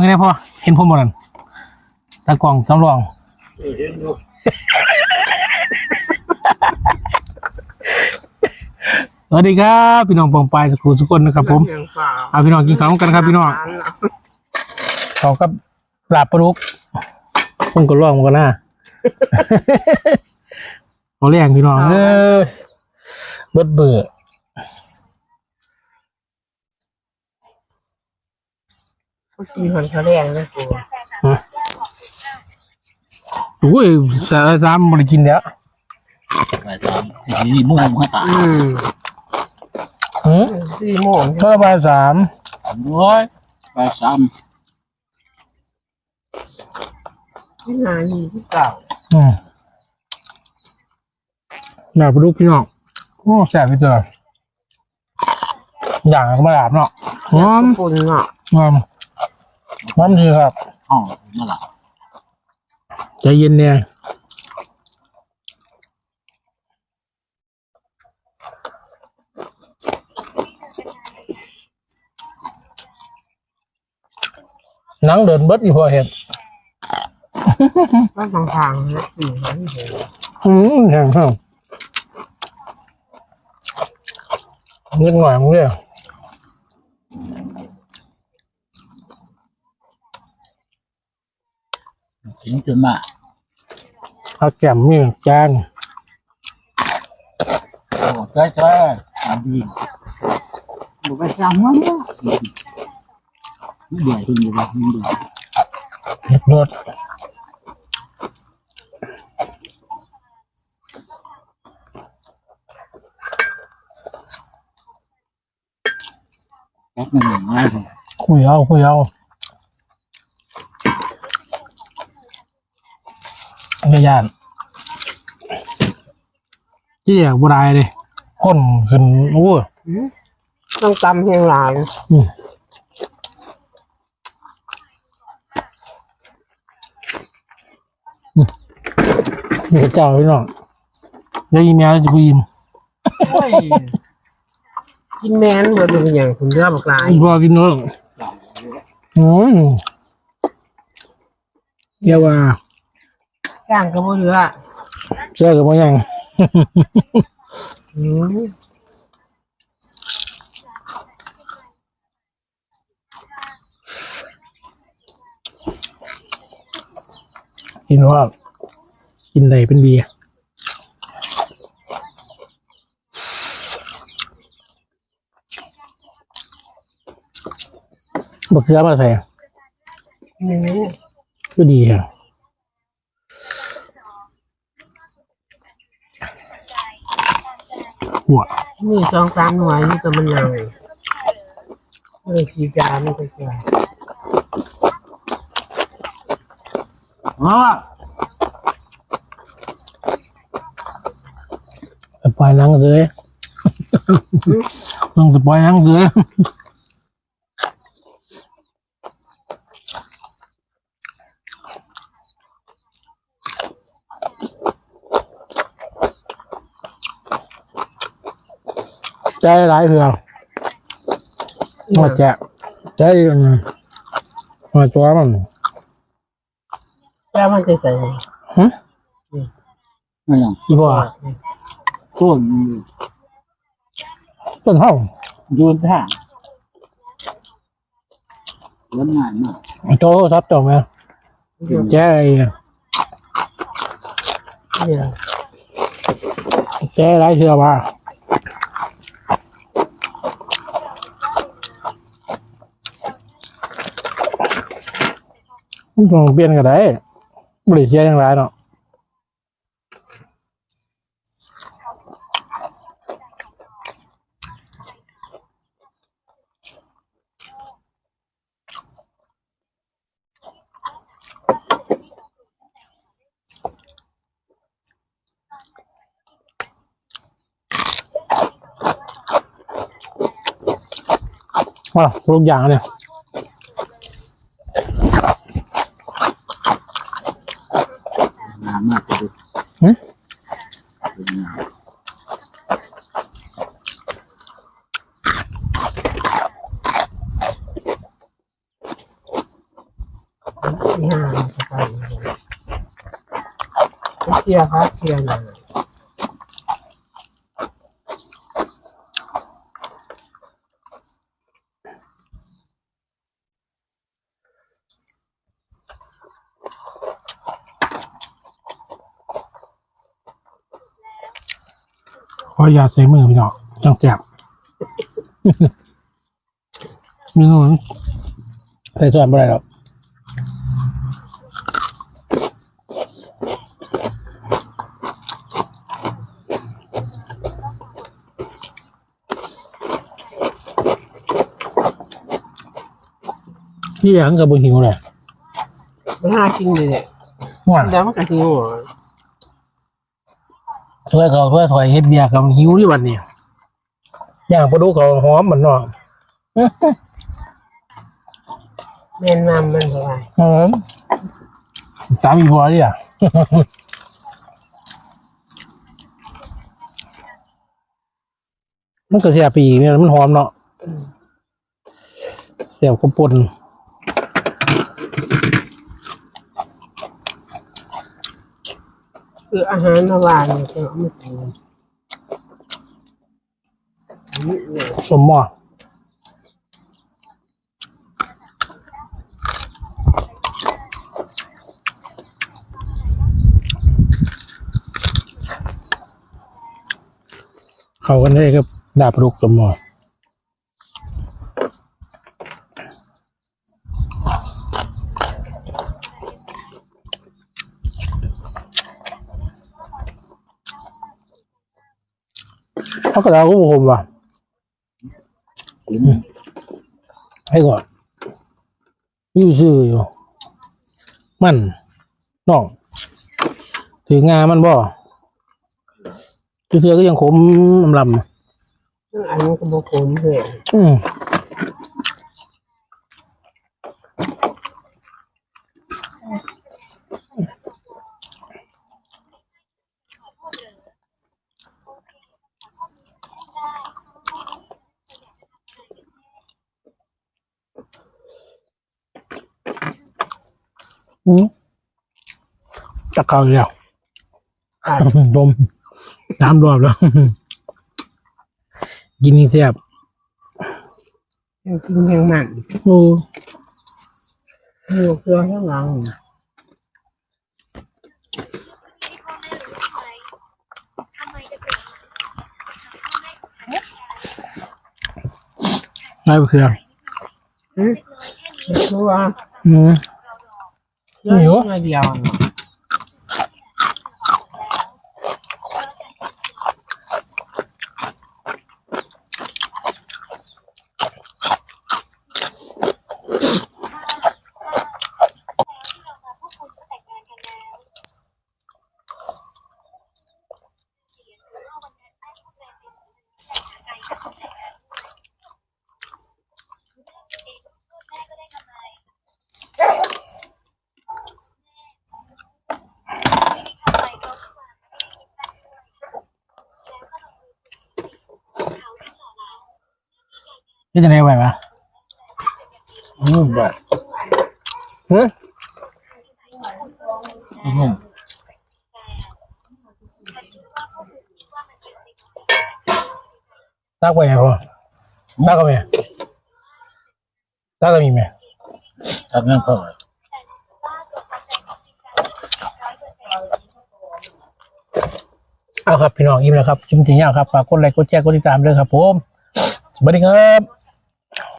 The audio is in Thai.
ไม่ได้พ่อเห็นผมหมดนั่นตากล่องสำรองเห็นอยู่สวัสดีครับพี่น้องปองปลายสกูลสุกคนนะครับผมยังเปล่าเอาพี่น้องกินข้าวกันครับพี่น้องเขากับลาบปลาดุกผมก็ล่องมันกันหน้าเอาแรงพี่น้องเออเบิดเบื่อ เมื่อกี้มันเขาแรงเลยกูโอ้ยสารซ้ำบริกินแล้วไปตามสี่โมงห้าตาอืมหืมสี่โมงเท่าบ่ายสามโอ้ยไปสามที่นายี่ที่เก่าอืมลาบปลาดุกพี่น้องโอ้แสบไปเจออย่างก็มาลาบเนาะหอมปุ่นเนาะหอม หอมดีครับห้องมาละใจเย็นเนี่ยหนังเดินเบิดอีพอเห็ดก็ทางทางๆนะสี่นั้นเห็นอืมแห้งแห้งนิดหน่อยมึงเนี่ย ถึงจนมาเอาแก้มมีจานโอ้ใช่ใช่ตามดีบุไปสามวันแล้วเบื่อคุณอยู่บ้านเบื่อเล็กรสแค่มันหนึ่งง่ายคุยเอาคุยเอา ไม่ยานที่อยากบุได้เลยคนขึ้นโอ้ยต้องตำเพียงหลายอืมมีกระเจ้าพี่น้องเดี๋ยวอีเมลจะกูยิ้มโอ้ยกินแมนเบอร์เป็นอย่างคุณเลือกหลายอีบอกินเนื้ออืมเรียกว่า ย่างก็บ่เหลือเชื่อกับว่ายัง อืมกินว่ากินไหนเป็นเบียร์บักเขือมาใส่อืมก็ดีค่ะ หัวมีสองสามหน่วยนี่ตัวมันยังเออสีกาไม่ค่อยเกี่ยวอ๋อสปอยหนังเสือ ต้องสปอยหนังเสือ ใจหลายเถื่อมาแจะใจมันมาตัวมันแล้วมันจะใส่ฮะไม่ยังอีบัวต้นต้นห้องยืนท่าเล่นงานมากโจทับจบไหมแจ้อะไรอะเนี่ยแจ้หลายเถื่อว่า ต้องเปลี่ยนก็ได้บริเชียอย่างไรเนาะว่าทุกยางเนี่ย งานมากเลย หึ เป็นงาน ที่ห้าจะไปเคลียร์ครับเคลียร์หน่อยขออย่าใส่มือพี่น้องจังแจบมีนู่นใส่ส่วนบ่ได้หรอก นี่ยังกับบหิวเลยไม่ห้าจริงเลยเนี่ยม่วนแล้วมันก็หิวอะช่วยเขาช่วยถอยเฮ็ดเบียร์กับหิวที่วันนี้ย่างปลาดุกเขาหอมเหมือนเนาะแม่นนำมันเท่าไหร่หอมตามอีบัวดิอะมันก็เสียปีกเนี่ยมันหอมเนาะเสียบกระปุ่น คืออาหารนวานเนี่ยก็ไม่กินนี่เนี่ยสมหม้อเขากันได้กับดาบลุกสมห ม้อเขากระดาษก็ผมว่ะให้ก่อนอยู่ซื่ออยู่ มันน้องถืองามันบ่เถือก็ยังขมลำลำซึ่งอันนี้ก็บอกผมเลยอืม ตะเกาอีกแล้วอะดมน้ำรอบแล้ว กินนี่แซ่บยังกินยังมันโอ้มีเครื่องข้างหลังได้ไปเครื่องอืมตัวอืมเรื่องหิวมาเดียว นาะนี่จะไหนไหวปะอืมแบบฮะอืมตักไปไงพ่อตักก็มีตักก็มีไหมทำนั่นพอเอาครับ พี่น้องยิ้มแล้วครับชิมถึงยาวครับฝากกดไลค์กดแชร์กดติดตามด้วยครับผมสวัสดีครับ